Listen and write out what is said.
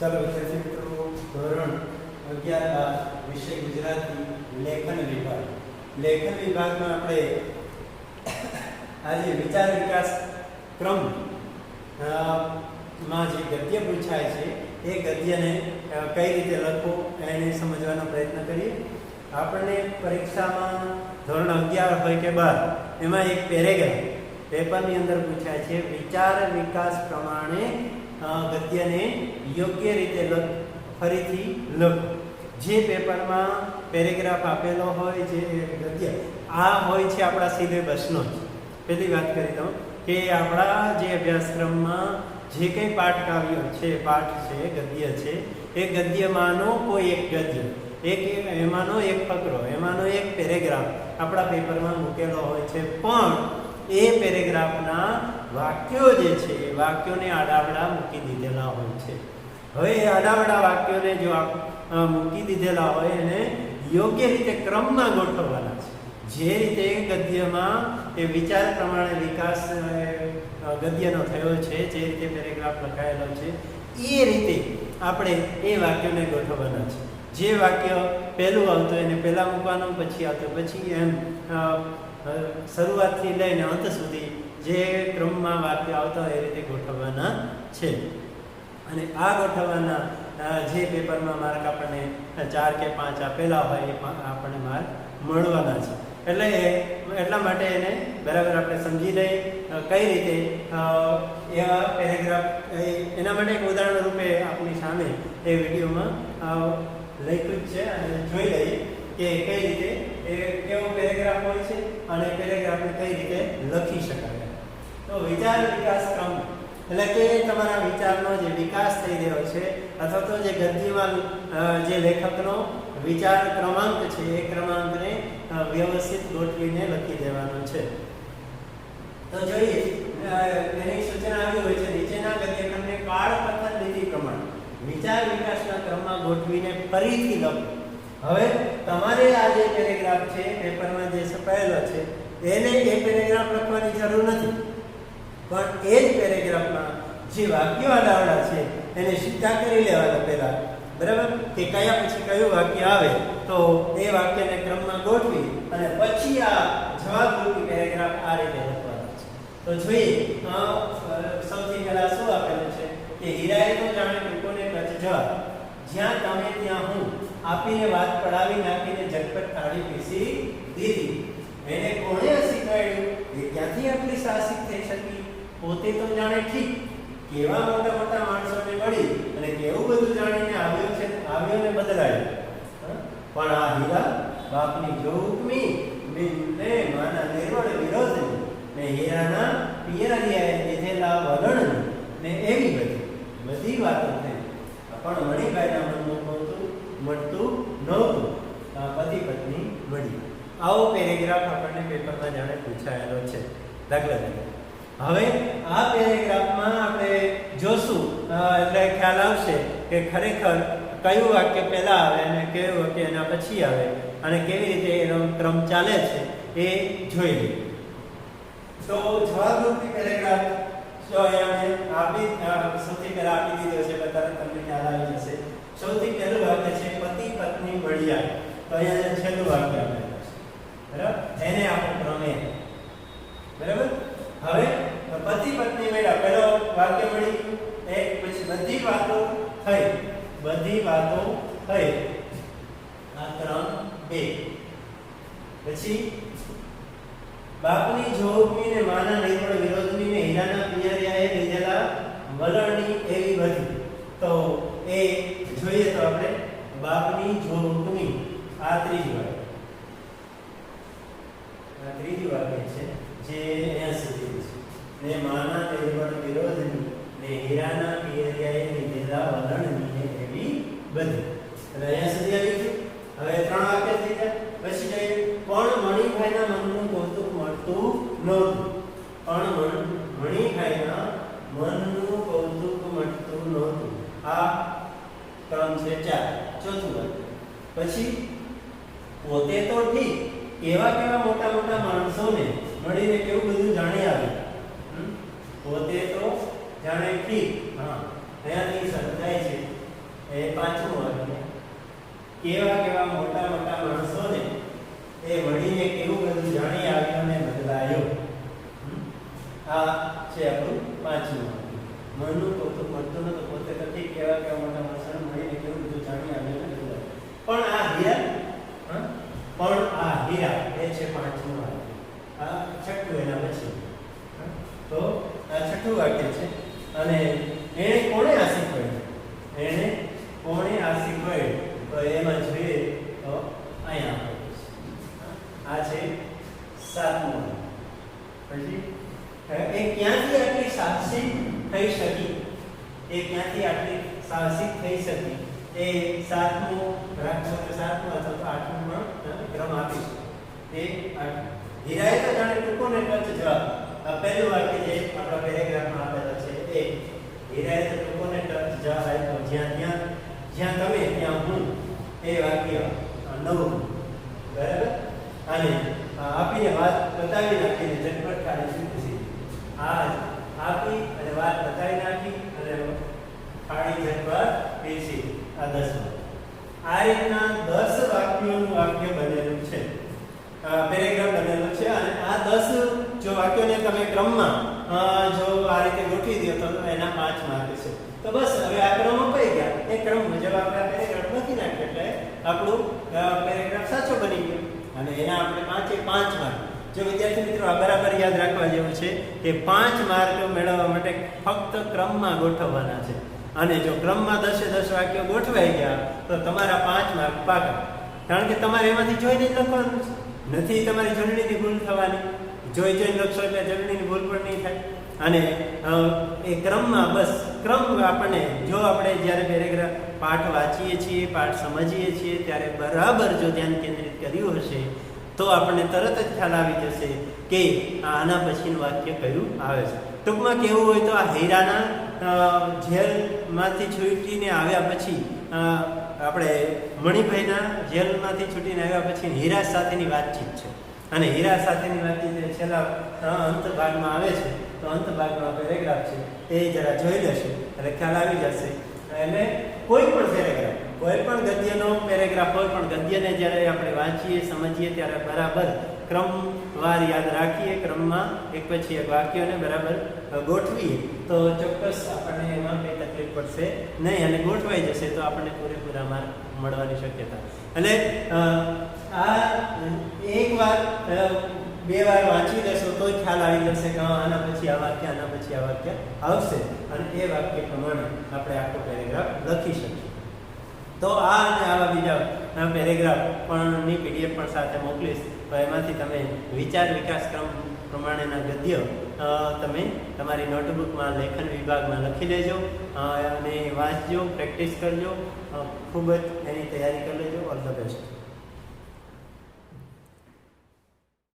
ચાલો વિદ્યાર્થી મિત્રો, ધોરણ અગિયાર વિષય ગુજરાતી લેખન વિભાગ. લેખન વિભાગમાં આપણે આજે વિચાર વિકાસ ક્રમમાં જે ગદ્ય પૂછાય છે, એ ગદ્યને કઈ રીતે લખવું એને સમજવાનો પ્રયત્ન કરીએ. આપણને પરીક્ષામાં ધોરણ અગિયાર હોય કે બાર, એમાં એક પેરેગ્રાફ, પેપરની અંદર પૂછાય છે, વિચાર વિકાસ પ્રમાણે ગદ્યને યોગ્ય રીતે લખ, ફરીથી લખો. જે પેપરમાં પેરેગ્રાફ આપેલો હોય, જે ગદ્ય, આ હોય છે આપણા સિલેબસનો જ. પહેલી વાત કરી દઉં કે આપણા જે અભ્યાસક્રમમાં જે કંઈ પાઠ કાવ્યો છે, પાઠ છે, ગદ્ય છે, એ ગદ્યમાંનો કોઈ એક ગદ્ય, એક એમાંનો એક ફકરો એમાંનો એક પેરેગ્રાફ આપણા પેપરમાં મૂકેલો હોય છે. પણ એ પેરેગ્રાફના વાક્યો જે છે, એ વાક્યોને આડાવડા મૂકી દીધેલા હોય છે. હવે એ આડાવડા વાક્યોને જો મૂકી દીધેલા હોય એને યોગ્ય રીતે ક્રમમાં ગોઠવવાના છે. જે રીતે ગદ્યમાં એ વિચાર પ્રમાણે વિકાસ ગદ્યનો થયો છે, જે રીતે પેરેગ્રાફ લખાયેલો છે એ રીતે આપણે એ વાક્યોને ગોઠવવાના છે. જે વાક્ય પહેલું આવતું એને પહેલાં મૂકવાનું, પછી આવતું પછી એમ શરૂઆતથી લઈને અંત સુધી જે ક્રમમાં વાક્ય આવતા હોય એ રીતે ગોઠવવાના છે. અને આ ગોઠવવાના જે પેપરમાં માર્ક આપણને ચાર કે પાંચ આપેલા હોય એ આપણને માર્ક મળવાના છે. એટલે એટલા માટે એને બરાબર આપણે સમજી લઈએ કઈ રીતે એ પેરેગ્રાફ એના માટે એક ઉદાહરણ રૂપે આપણી સામે એ વિડીયોમાં લખ્યું છે અને જોઈ લઈએ કે કઈ રીતે એ કેવો પેરેગ્રાફ હોય છે અને પેરેગ્રાફને કઈ રીતે લખી શકાય. તો વિચાર વિકાસ ક્રમ, એટલે કે તમારા વિચારનો જે વિકાસ થઈ રહ્યો છે અથવા તો જે ગદ્યમાં જે લેખકનો વિચાર ક્રમાંક છે એ ક્રમાંકને વ્યવસ્થિત ગોઠવીને લખી દેવાનો છે. તો જોઈએ એની સૂચના આવી હોય છે, નીચેના ગદ્યક્રમને કાળ કથન લીધી પ્રમાણે વિચાર વિકાસના ક્રમમાં ગોઠવીને ફરીથી લખો. હવે તમારે આ જે પેરેગ્રાફ છે પેપરમાં જે છપાયેલો છે, એને એ પેરેગ્રાફ લખવાની જરૂર નથી. પણ એ જ પેરેગ્રાફમાં જે વાક્યો આડાવડા છે, એને સીધા કરી લેવાના પહેલાં. બરાબર? કે કયા પછી કયું વાક્ય આવે, તો એ વાક્યને ક્રમમાં ગોઠવી અને પછી આ જવાબરૂપી પેરેગ્રાફ આ રીતે લખવાનો છે. તો જોઈએ સૌથી પહેલાં શું આપેલું છે? કે હીરાએ તો જાણે લોકોને કચ્છ જવાબ. જ્યાં તમે ત્યાં હું આપીને વાત પડાવી નાખીને ઝટપટ થાળી પીસી દીધી. એને કોણે શીખવાડ્યું એ ક્યાંથી આટલી સાહસિક થઈ શકી? પોતે તો જાણે ઠીક. કેવા મોટા મોટા માણસોને મળી અને કેવું બધું જાણીને આવ્યો છે, આવ્યો ને બદલાયો. પણ આ હીરા બાપની જોગમી બિનને માના નિર્વળ વિરોધની ને હીરાના પિયરિયાએ લીધેલા વલણની ને એવી બધી બધી વાતો થઈ. પણ મણિભાઈના મનમાં નહોતું. પતિ પત્ની મળી. આવો પેરેગ્રાફ આપણને પેપરમાં જાણે પૂછાયેલો છે. દાખલા તરીકે. હવે આ પેરેગ્રાફમાં આપણે જોશું. એટલે ખ્યાલ આવશે કે ખરેખર કયું વાક્ય પહેલાં આવે અને કયું વાક્ય એના પછી આવે અને કેવી રીતે એનો ક્રમ ચાલે છે એ જોઈ લઈએ. તો જવાબરૂપી પેરેગ્રાફ. જો અહીંયા આપી સૌથી પહેલાં આપી દીધો છે બધાને તમને ખ્યાલ આવી જશે. સૌથી પહેલું વાક્ય છે, પતિ, પત્ની મળ્યા તો અહીંયા છેલ્લું વાક્ય આપેલું બરાબર? એને આપણો પ્રમેય બરાબર? હવે પતિ, પત્ની મળ્યા પહેલો વાક્ય મળી. એ પછી બધી વાતો થઈ. બધી વાતો થઈ. આ ક્રમ બે. પછી, બાપની જોગમી ને માના પણ વિરોધની ને હીરાના પિયરિયાએ લીધેલા વલણની એવી બધી. તો એ જોઈએ તો આપણે બાપની જોગમી આ ત્રીજી વાત. આ ત્રીજી વાક્ય છે જે અહીંયા સુધી છે. ને માના નિર્મળ વિરોધની ને હીરાના પિયરિયાએ લીધેલા વલણની એવી બધી. એટલે અહીંયા સુધી આવી ગયું. હવે ત્રણ વાક્ય થઈ ગયા. પછી જોઈએ પણ મણિભાઈના મનનું કૌતુક મળતું નહોતું પણ મણ- મણિભાઈના મનનું કૌતુક મળતું નહોતું આ ક્રમ છે ચાર ચોથું વાક્ય પછી પોતે તો ઠીક કેવા કેવા મોટા મોટા માણસોને મળીને કેવું બધું જાણી આવ્યું? પોતે તો જાણે ઠીક હા અહીંયાથી સમજાય છે? એ પાંચમું વાક્ય કેવા કેવા મોટા મોટા માણસોને એ વળીને કેવું બધું જાણી આવ્યું ને બદલાયો? આ છે આપણું પાંચમું મનનું પોતું મળતું નતું પોતે તો કેવા કેવા મોટા માણસોને મળીને કેવું બધું જાણી આવ્યું ને બદલાયું. પણ આ હિયા? પણ આ હિયા એ છે પાંચમું વાક્ય આ છઠ્ઠું એના પછી? તો આ છઠ્ઠું વાક્ય છે. અને એણે કોણે આ શીખવાડ્યું એણે કોણે આ શીખવાડ્યું તો એમાં જોઈએ તો અહીંયા. આ છે સાતમું પછી એ ક્યાંથી આટલી સાહસિક થઈ શકી? એ ક્યાંથી આટલી સાહસિક થઈ શકી? એ સાતમું રાખશો તો સાતમું અથવા તો આઠમું પણ ક્રમ ક્રમ આપીશું એ આઠ. હીરાએ તો જાણે ટૂંકો ને ટચ જવાબ? આ પહેલું વાક્ય જે આપણા પેરેગ્રાફમાં આપેલો છે એ હીરાએ તો ટૂંકો ને ટચ જવાબ આપ્યો? જ્યાં ત્યાં જ્યાં તમે, ત્યાં હું. એ વાક્ય નવું. બરાબર? અને આપીને વાત બતાવી નાખીને ઝટપટ કાઢી ખુશી આ આપી અને વાત બતાવી નાખી અને કાઢી ઝટપટ પીસી આ દસમાં. આ રીતના દસ વાક્યોનું વાક્ય બનેલું છે. પેરેગ્રાફ બનેલો છે અને આ દસ જો વાક્યોને તમે ક્રમમાં જો આ રીતે ગોઠવી દો તો એના પાંચ માર્ક છે. તો બસ, હવે આ ક્રમ અપાઈ ગયા. એ ક્રમ મુજબ આપણે પેરેગ્રાફ લખી નાખ્યો એટલે આપણું પેરેગ્રાફ સાચો બની ગયો. અને એના આપણે પાંચે પાંચ માર્ક જો વિદ્યાર્થી મિત્રો આ બરાબર યાદ રાખવા જેવું છે કે પાંચ માર્ક મેળવવા માટે ફક્ત ક્રમમાં ગોઠવવાના છે. અને જો ક્રમમાં દસે દસ વાક્યો ગોઠવાઈ ગયા, તો તમારા પાંચ માર્ક પાકા. કારણ કે તમારે એમાંથી જોઈને જ લખવાનું છે. નથી તમારી જોડણીની ભૂલ થવાની. જોઈ જોઈને લખશો એટલે જોડણીની ભૂલ પણ નહીં થાય. અને એ ક્રમમાં બસ, ક્રમ આપણને, જો આપણે જ્યારે પેરેગ્રાફ પાઠ વાંચીએ છીએ, પાઠ સમજીએ છીએ, ત્યારે બરાબર જો ધ્યાન કેન્દ્રિત કર્યું હશે, તો આપણને તરત જ ખ્યાલ આવી જશે કે આના પછીનું વાક્ય કયું આવે છે. ટૂંકમાં કેવું હોય તો આ હીરાના જેલમાંથી છૂટીને આવ્યા પછી આપણે મણિભાઈના જેલમાંથી છૂટીને આવ્યા પછી હીરા સાથેની વાતચીત છે. અને હીરા સાથેની વાતચીત છેલ્લા અંત ભાગમાં આવે છે. તો અંત ભાગમાં પેરેગ્રાફ છે, એ જરા જોઈ લેશે. એટલે ખ્યાલ આવી જશે. એટલે કોઈ પણ પેરેગ્રાફ કોઈ પણ ગદ્યનો પેરેગ્રાફ હોય પણ ગદ્યને જ્યારે આપણે વાંચીએ, સમજીએ ત્યારે બરાબર ક્રમવાર યાદ રાખીએ, ક્રમમાં એક પછી એક વાક્યોને બરાબર ગોઠવીએ, તો ચોક્કસ આપણને એમાં કંઈ તકલીફ પડશે નહીં અને ગોઠવાઈ જશે તો આપણને પૂરેપૂરા માર્ક મળવાની શક્યતા. એટલે આ એક વાર બે વાર વાંચી લેશો તો ખ્યાલ આવી જશે કે આના પછી આ વાક્ય, આના પછી આ વાક્ય આવશે અને એ વાક્ય પ્રમાણે આપણે આખો પેરેગ્રાફ લખી શકીએ. તો આ અને આવા બીજા પેરેગ્રાફ પણ ની પીડીએફ પણ સાથે મોકલીશ. તો એમાંથી તમે વિચાર વિકાસ ક્રમ પ્રમાણેના ગદ્ય તમે તમારી નોટબુકમાં લેખન વિભાગમાં લખી લેજો અને વાંચજો પ્રેક્ટિસ કરજો ખૂબ જ એની તૈયારી કરી લેજો. All the best